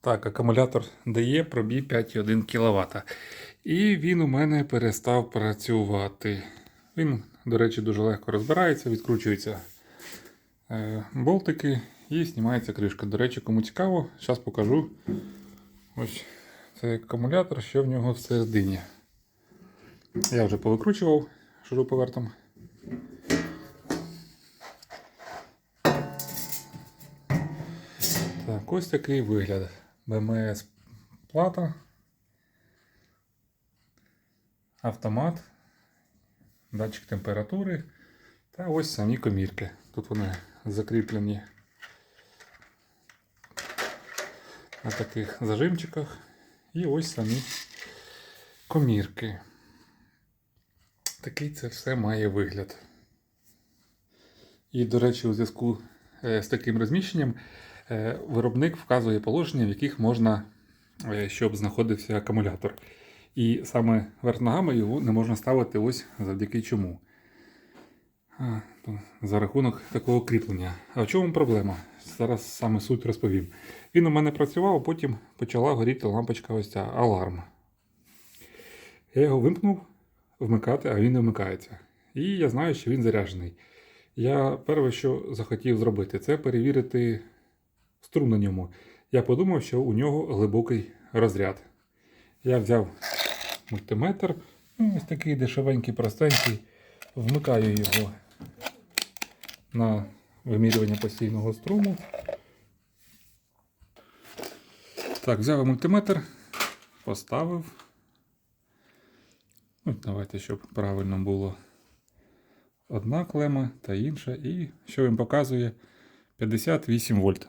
Так, акумулятор дає пробій 5,1 кВт. І він у мене перестав працювати. Він, до речі, дуже легко розбирається, відкручуються е, болтики і знімається кришка. До речі, кому цікаво, зараз покажу. Ось цей акумулятор, що в нього всередині. Я вже повикручував шуруповертом. Так, ось такий вигляд. БМС плата. Автомат. Датчик температури. Та ось самі комірки. Тут вони закріплені на таких зажимчиках. І ось самі комірки. Такий це все має вигляд. І, до речі, у зв'язку е, з таким розміщенням виробник вказує положення, в яких можна, е, щоб знаходився акумулятор. І саме верх ногами його не можна ставити ось завдяки чому. За рахунок такого кріплення. А в чому проблема? Зараз саме суть розповім. Він у мене працював, а потім почала горіти лампочка ось ця аларм. Я його вимкнув вмикати, а він не вмикається. І я знаю, що він заряджений. Я перше, що захотів зробити, це перевірити струм на ньому. Я подумав, що у нього глибокий розряд. Я взяв мультиметр, ну, ось такий дешевенький, простенький, вмикаю його на вимірювання постійного струму. Так, взяв мультиметр, поставив. Ну, давайте, щоб правильно було одна клема та інша. І що він показує? 58 вольт.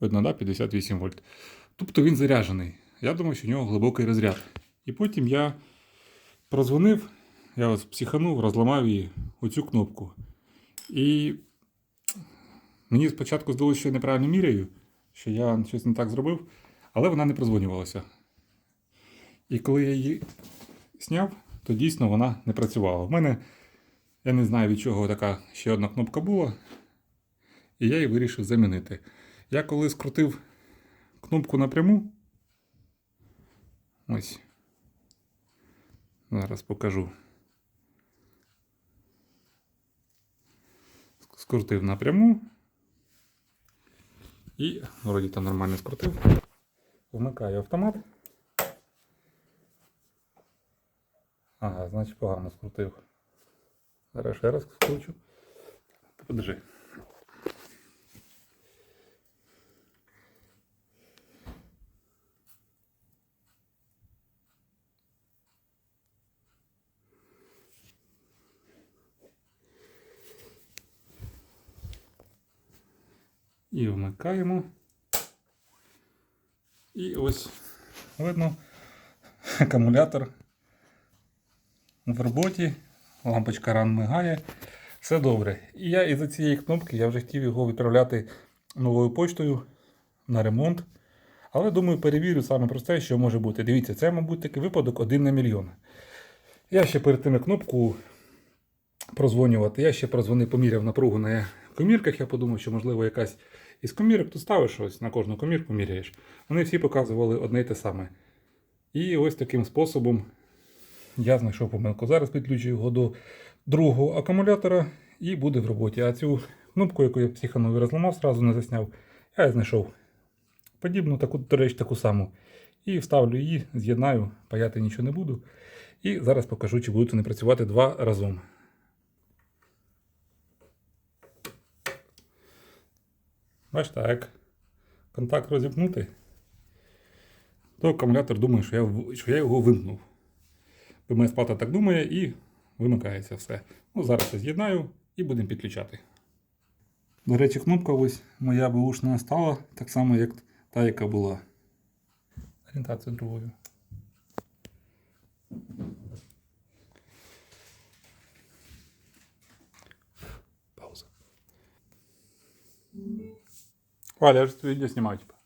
Видно, да? 58 вольт. Тобто він заряджений. Я думаю, що у нього глибокий розряд. І потім я прозвонив, я ось психанув, розламав її оцю кнопку. І мені спочатку здалося, що я неправильно міряю, що я щось не так зробив, але вона не прозвонювалася. І коли я її зняв, то дійсно вона не працювала. В мене, я не знаю від чого така ще одна кнопка була, і я її вирішив замінити. Я коли скрутив кнопку напряму, ось, зараз покажу. Скрутив напряму. І вроді там нормально скрутив. Вмикаю автомат. Ага, значить погано скрутив. Зараз ще раз скручу. Подержи. І вмикаємо. І ось видно акумулятор в роботі, лампочка ран мигає. Все добре. І я із-за цієї кнопки я вже хотів його відправляти новою поштою на ремонт. Але думаю, перевірю саме просте, що може бути. Дивіться, це, мабуть, такий випадок один на мільйон. Я ще перед тим кнопку прозвонювати, я ще прозвонив, поміряв напругу на комірках. Я подумав, що можливо якась із комірок тут ставиш щось на кожну комірку міряєш. Вони всі показували одне й те саме. І ось таким способом я знайшов помилку. Зараз підключу його до другого акумулятора і буде в роботі. А цю кнопку, яку я психанув розламав, зразу не засняв, я знайшов подібну, таку, речі, таку саму. І вставлю її, з'єднаю, паяти нічого не буду. І зараз покажу, чи будуть вони працювати два разом. Бачите, а як контакт розімкнути, то акумулятор думає, що я, що я його вимкнув. ПМС плата так думає і вимикається все. Ну, Зараз я з'єднаю і будемо підключати. До речі, кнопка ось моя бушна стала так само, як та, яка була. Орієнтацію другою. Валя, я же видео снимаю, типа.